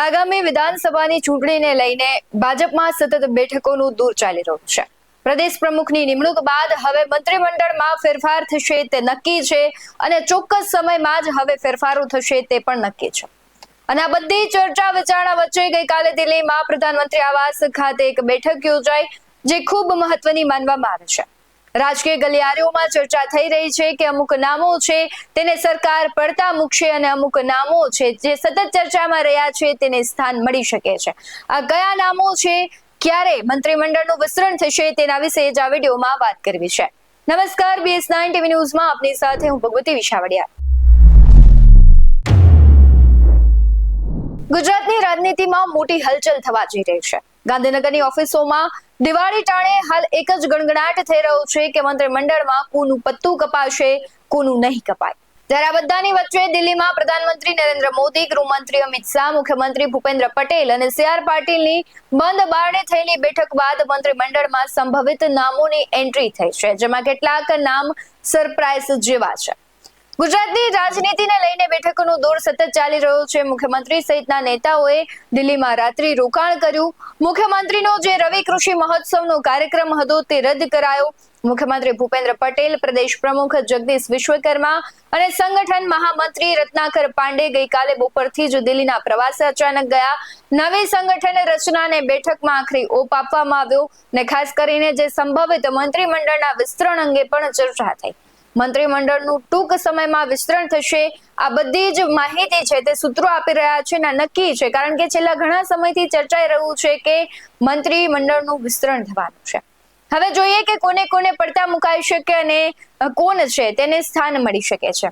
આગામી વિધાનસભાની ચૂંટણીને લઈને ભાજપમાં સતત બેઠકોનું દૂર ચાલી રહ્યું છે. પ્રદેશ પ્રમુખની નિમણૂક બાદ હવે મંત્રીમંડળમાં ફેરફાર થશે તે નક્કી છે અને ચોક્કસ સમયમાં જ હવે ફેરફારો થશે તે પણ નક્કી છે. અને આ બધી ચર્ચા વિચારણા વચ્ચે ગઈકાલે દિલ્હીમાં પ્રધાનમંત્રી આવાસ ખાતે એક બેઠક યોજાઈ, જે ખૂબ મહત્વની માનવામાં આવે છે. રાજકીય ગલિયારીઓમાં ચર્ચા થઈ રહી છે કે અમુક નામો છે તેને સરકાર પડતા મૂકશે અને અમુક નામો છે જે સતત ચર્ચામાં રહ્યા છે તેને સ્થાન મળી શકે છે. આ કયા નામો છે? ક્યારે મંત્રીમંડળનું વિસ્તરણ થશે તેના વિશે જ આ વિડીયોમાં વાત કરવી છે. નમસ્કાર બીએસ નાઇન ટીવી ન્યૂઝમાં આપની સાથે હું ભગવતી વિશાવડિયા. ગુજરાતની રાજનીતિમાં મોટી હલચલ થવા જઈ રહી છે. ગાંધીનગરની ઓફિસોમાં દિવાળી ટાણે હાલ એક જ ગણગણાટ થઈ રહ્યો છે કે મંત્રીમંડળમાં કોનું પત્તું કપાશે, કોનું નહીં કપાય. ત્યારે આ બધાની વચ્ચે દિલ્હીમાં પ્રધાનમંત્રી નરેન્દ્ર મોદી, ગૃહમંત્રી અમિત શાહ, મુખ્યમંત્રી ભૂપેન્દ્ર પટેલ અને સીઆર પાટીલની બંધ બારણે થયેલી બેઠક બાદ મંત્રીમંડળમાં સંભવિત નામોની એન્ટ્રી થઈ છે, જેમાં કેટલાક નામ સરપ્રાઇઝ જેવા છે. ગુજરાતની રાજનીતિને લઈને બેઠકોનો દોર સતત ચાલી રહ્યો છે. મુખ્યમંત્રી સહિતના નેતાઓએ દિલ્હીમાં રાત્રિ રોકાણ કર્યું. મુખ્યમંત્રીનો જે રવિ કૃષિ મહોત્સવનો કાર્યક્રમ હતો તે રદ કરાયો. મુખ્યમંત્રી ભૂપેન્દ્ર પટેલ, પ્રદેશ પ્રમુખ જગદીશ વિશ્વકર્મા અને સંગઠન મહામંત્રી રત્નાકર પાંડે ગઈકાલે બપોરથી જ દિલ્હીના પ્રવાસે અચાનક ગયા. નવી સંગઠન રચનાને બેઠકમાં આખરી ઓપ આપવામાં આવ્યો ને ખાસ કરીને જે સંભવિત મંત્રીમંડળના વિસ્તરણ અંગે પણ ચર્ચા થઈ. મંત્રીમંડળનું ટૂંક સમયમાં વિસ્તરણ થશે. આ બધી જ માહિતી છે તે સૂત્રો આપી રહ્યા છે ને નક્કી છે. કારણ કે છેલ્લા ઘણા સમયથી ચર્ચાઈ રહ્યું છે કે મંત્રીમંડળનું વિસ્તરણ થવાનું છે. હવે જોઈએ કે કોને કોને પડતા મુકાઈ શકે અને કોણ છે તેને સ્થાન મળી શકે છે.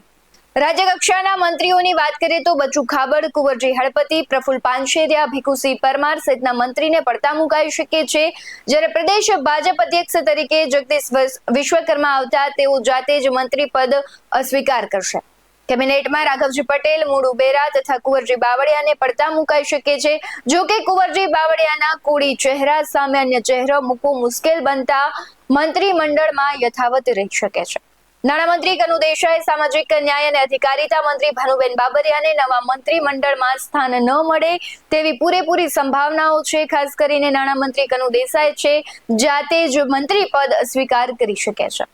રાજ્ય કક્ષાના મંત્રીઓની વાત કરીએ તો બચુ ખાબડ, કુંવરજી હળપતિ પ્રફુલ પાનશેરિયા, ભીખુસિંહ પરમાર સહિતના મંત્રીને પડતા મુકાઈ શકે છે. જ્યારે પ્રદેશ ભાજપ અધ્યક્ષ તરીકે જગદીશ વિશ્વકર્મા આવતા તેઓ જાતે જ મંત્રી પદ અસ્વીકાર કરશે. કેબિનેટમાં રાઘવજી પટેલ મૂળ બેરા તથા કુંવરજી બાવળિયાને પડતા મુકાઈ શકે છે. જો કે કુંવરજી બાવળિયાના કોળી ચહેરા સામે અન્ય ચહેરો મૂકવો મુશ્કેલ બનતા મંત્રીમંડળમાં યથાવત રહી શકે છે. નાણામંત્રી કનુ દેસાઈ, સામાજિક ન્યાય અને અધિકારીતા મંત્રી ભાનુબેન બાબરિયાને નવા મંત્રી મંડળમાં સ્થાન ન મળે તેવી પૂરેપૂરી સંભાવનાઓ છે. ખાસ કરીને નાણામંત્રી કનુ દેસાઈ છે. જાતે જ મંત્રી પદ સ્વીકાર કરી શકે છે.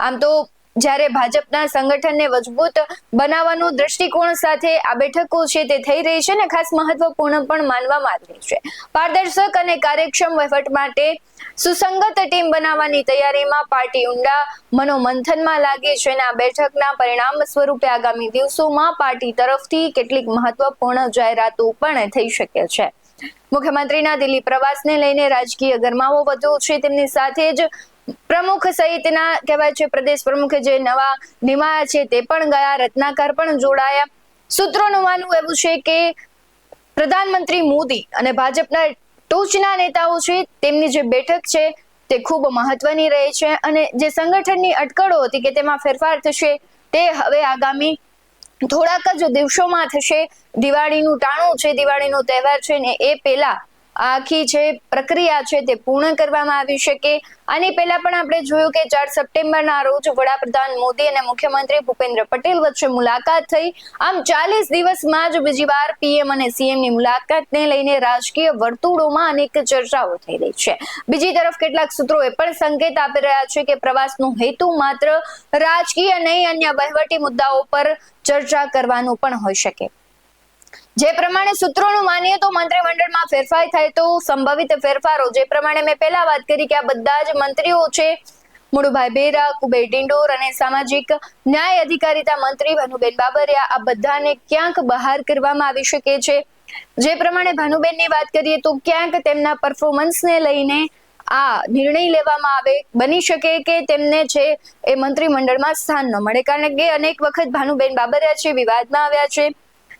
આમ તો જ્યારે ભાજપના સંગઠનને મજબૂત બનાવવાનો દ્રષ્ટિકોણ સાથે આ બેઠકો છે તે થઈ રહી છે અને ખાસ મહત્વપૂર્ણ પણ માનવામાં આવી રહી છે. પારદર્શક અને કાર્યક્ષમ વહીવટ માટે સુસંગત ટીમ બનાવવાની તૈયારીમાં પાર્ટી ઊંડા મનોમંથનમાં લાગે છે અને આ બેઠકના પરિણામ સ્વરૂપે આગામી દિવસોમાં પાર્ટી તરફથી કેટલીક મહત્વપૂર્ણ જાહેરાતો પણ થઈ શકે છે. મુખ્યમંત્રીના દિલ્હી પ્રવાસને લઈને રાજકીય ગરમાવો વધ્યો છે. તેમની સાથે જ પ્રમુખ સહિતના કહેવાય છે, પ્રદેશ પ્રમુખે જે નવા નિમાયા છે તે પણ ગયા. રત્નાકર પણ જોડાયા. સૂત્રોનું માનવું એવું છે કે પ્રધાનમંત્રી મોદી અને ભાજપના ટોચના નેતાઓ છે, તેમની જે બેઠક છે તે ખૂબ મહત્વની રહે છે અને જે સંગઠનની અટકળો હતી કે તેમાં ફેરફાર થશે તે હવે આગામી થોડાક જ દિવસોમાં થશે. દિવાળીનું ટાણું છે, દિવાળીનો તહેવાર છે ને એ પહેલા આખી જે પ્રક્રિયા છે તે પૂર્ણ કરવામાં આવી શકે. આની પહેલા પણ આપણે જોયું કે ચાર સપ્ટેમ્બરના રોજ વડાપ્રધાન મોદી અને મુખ્યમંત્રી ભૂપેન્દ્ર પટેલ વચ્ચે મુલાકાત થઈ. આમ ચાલીસ દિવસમાં જ બીજી વાર પીએમ અને સીએમની મુલાકાતને લઈને રાજકીય વર્તુળોમાં અનેક ચર્ચાઓ થઈ રહી છે. બીજી તરફ કેટલાક સૂત્રો એ પણ સંકેત આપી રહ્યા છે કે પ્રવાસનો હેતુ માત્ર રાજકીય નહીં, અન્ય વહીવટી મુદ્દાઓ પર ચર્ચા કરવાનું પણ હોઈ શકે. જે પ્રમાણે સૂત્રોનું માનીએ તો મંત્રીમંડળમાં ફેરફાર થાય તો સંભવિત ફેરફારો. જે પ્રમાણે મેં પહેલા વાત કરી કે આ બધા જ મંત્રીઓ છે, મુળુભાઈ બેરા, કુબેર ડિંડોર અને સામાજિક ન્યાય અધિકારીતા મંત્રી ભાનુબેન બાબરિયા આ બધાને ક્યાંક બહાર કરવામાં આવી શકે છે. જે પ્રમાણે ભાનુબેનની વાત કરીએ તો ક્યાંક તેમના પરફોર્મન્સને લઈને આ નિર્ણય લેવામાં આવે, બની શકે કે તેમને છે એ મંત્રીમંડળમાં સ્થાન ન મળે. કારણ કે અનેક વખત ભાનુબેન બાબરિયા છે, વિવાદમાં આવ્યા છે.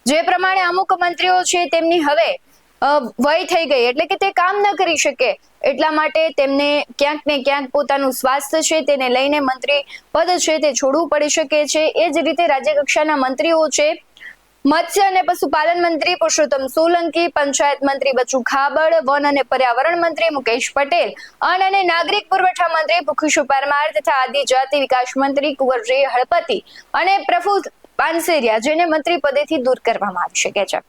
જે પ્રમાણે અમુક મંત્રીઓ છે તેમની હવે વય થઈ ગઈ. એટલે કે તે કામ ન કરી શકે એટલા માટે તેમને ક્યાંક ને ક્યાંક પોતાનું સ્વાસ્થ્ય છે તેને લઈને મંત્રી પદ છે તે છોડવું પડી શકે છે. એ જ રીતે રાજ્ય કક્ષાના મંત્રીઓ છે, મત્સ્ય અને પશુપાલન મંત્રી પુરુષોત્તમ સોલંકી, પંચાયત મંત્રી બચુ ખાબડ, વન અને પર્યાવરણ મંત્રી મુકેશ પટેલ, અન્ન અને નાગરિક પુરવઠા મંત્રી ભૂખુશુ પરમાર તથા આદિજાતિ વિકાસ મંત્રી કુંવરજી હળપતિ અને પ્રફુલ પાનસેરિયા, જેને મંત્રી પદેથી દૂર કરવામાં આવી શકે છે.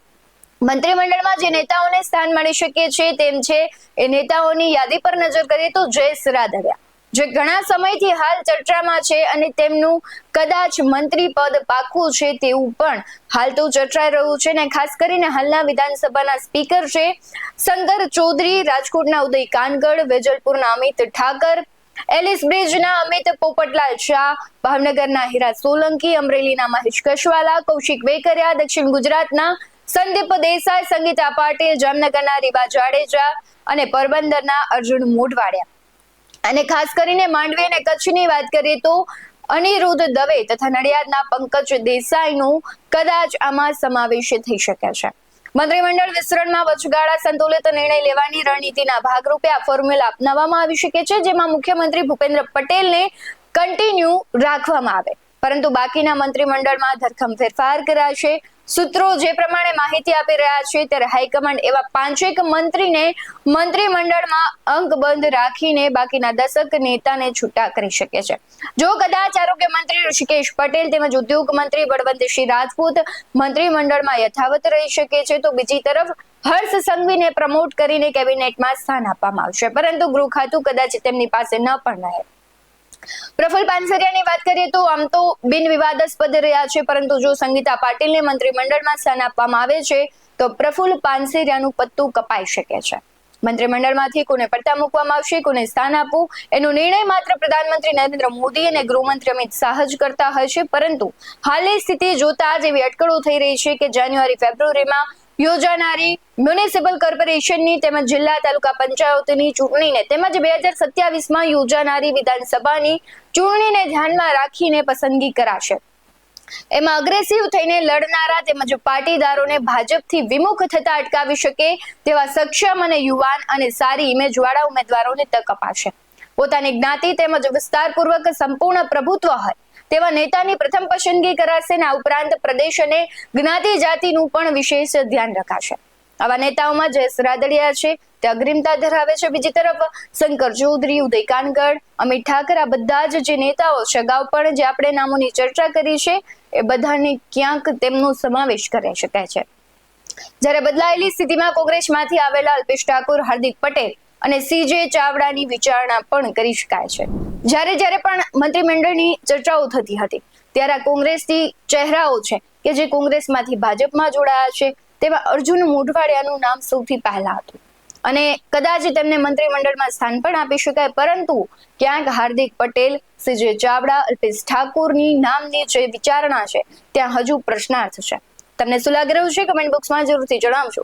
મંત્રીમંડળમાં જે નેતાઓને સ્થાન મળી શકે છે તેમ છે, એ નેતાઓની યાદી પર નજર કરીએ તો જયેશ રાદડિયા, જે ઘણા સમયથી હાલ ચર્ચામાં છે અને તેમનું કદાચ મંત્રી પદ પાકું છે તેવું પણ હાલ તો ચર્ચાઈ રહ્યું છે ને ખાસ કરીને હાલના વિધાનસભાના સ્પીકર છે, શંકર ચૌધરી, રાજકોટના ઉદય કાનગડ, વેજલપુરના અમિત ઠાકર એલિસ બ્રિજના અમિત પોપટલાલ શાહ, ભાવનગરના હીરા સોલંકી, અમરેલીના મહેશ કશવાલા, કૌશિક વેકરિયા, દક્ષિણ ગુજરાતના સંદીપ દેસાઈ, સંગીતા પાટીલ, જામનગરના રીવા જાડેજા અને પોરબંદરના અર્જુન મોઢવાડિયા. અને ખાસ કરીને માંડવી અને કચ્છની વાત કરીએ તો અનિરુદ્ધ દવે તથા નડિયાદના પંકજ દેસાઈનું કદાચ આમાં સમાવેશ થઈ શકે છે. મંત્રીમંડળ વિસ્તરણમાં વચગાળા સંતુલિત નિર્ણય લેવાની રણનીતિના ભાગરૂપે આ ફોર્મ્યુલા અપનાવવામાં આવી શકે છે, જેમાં મુખ્યમંત્રી ભૂપેન્દ્ર પટેલને કન્ટિન્યુ રાખવામાં આવે. પરંતુ બાકીના મંત્રીમંડળમાં ધરખમ ફેરફાર કરાશે. સૂત્રો જે પ્રમાણે માહિતી આપી રહ્યા છે, ત્યારે હાઈકમાન્ડ એવા પાંચેક મંત્રીને મંત્રીમંડળમાં અંકબંધ રાખીને બાકીના દસક નેતાને છૂટા કરી શકે છે. જો કદાચ આરોગ્ય મંત્રી ઋષિકેશ પટેલ તેમજ ઉદ્યોગ મંત્રી બળવંતસિંહ રાજપૂત મંત્રીમંડળમાં યથાવત રહી શકે છે, તો બીજી તરફ હર્ષ સંઘવીને પ્રમોટ કરીને કેબિનેટમાં સ્થાન આપવામાં આવશે. પરંતુ ગૃહ ખાતું કદાચ તેમની પાસે ન પણ રહે. પ્રફુલ પાનસરિયાની વાત કરીએ તો આમ તો બિન વિવાદાસ્પદ રહ્યા છે, પરંતુ જો સંગીતા પાટીલને મંત્રીમંડળમાં સ્થાન આપવામાં આવે છે, તો પ્રફુલ પાનસરિયાનું પત્તું કપાઈ શકે છે. મંત્રીમંડળમાંથી કોને પડતા મૂકવામાં આવશે, કોને સ્થાન આપવું, એનો નિર્ણય માત્ર પ્રધાનમંત્રી નરેન્દ્ર મોદી અને ગૃહમંત્રી અમિત શાહ જ કરતા હશે પરંતુ હાલની સ્થિતિ જોતા જ એવી અટકળો થઈ રહી છે કે જાન્યુઆરી, ફેબ્રુઆરીમાં યોજાનારી મ્યુનિસિપલ કોર્પોરેશનની તેમજ જિલ્લા તાલુકા પંચાયતની ચૂંટણીને તેમજ બે હજાર સત્યાવીસમાં યોજાનારી વિધાનસભાની ચૂંટણીને ધ્યાનમાં રાખીને પસંદગી કરાશે. એમાં અગ્રેસિવ થઈને લડનારા તેમજ પાટીદારોને ભાજપથી વિમુખ થતા અટકાવી શકે તેવા સક્ષમ અને યુવાન અને સારી ઇમેજવાળા ઉમેદવારોને તક અપાશે. પોતાની જ્ઞાતિ તેમજ વિસ્તારપૂર્વક સંપૂર્ણ પ્રભુત્વ હોય તેવા નેતાની પ્રથમ પસંદગી કરાશે અને આ ઉપરાંત પ્રદેશ અને જ્ઞાતિ જાતિનું પણ વિશેષ ધ્યાન રખાશે. આવા નેતાઓમાં જયેશ રાદડિયા છે, તે અગ્રિમતા ધરાવે છે. બીજી તરફ શંકર ચૌધરી, ઉદય કાનગડ, અમિત ઠાકર, આ બધા જ જે નેતાઓ છે, અગાઉ પણ જે આપણે નામોની ચર્ચા કરી છે, એ બધાને ક્યાંક તેમનો સમાવેશ કરી શકાય છે. જ્યારે બદલાયેલી સ્થિતિમાં કોંગ્રેસમાંથી આવેલા અલ્પેશ ઠાકોર, હાર્દિક પટેલ અને સીજે ચાવડાની વિચારણા પણ કરી શકાય છે. જ્યારે જ્યારે પણ મંત્રીમંડળની ચર્ચાઓ થતી હતી, ત્યારે આ કોંગ્રેસની ચહેરાઓ છે કે જે કોંગ્રેસમાંથી ભાજપમાં જોડાયા છે તેમાં અર્જુન મોઢવાડિયાનું નામ સૌથી પહેલા હતું. અને કદાચ તેમને મંત્રીમંડળમાં સ્થાન પણ આપી શકાય, પરંતુ ક્યાંક હાર્દિક પટેલ, સીજે ચાવડા, અલ્પેશ ઠાકોરની નામની જે વિચારણા છે, ત્યાં હજુ પ્રશ્નાર્થ છે. તમને શું લાગી રહ્યું છે? કમેન્ટ બોક્સમાં જરૂરથી જણાવજો.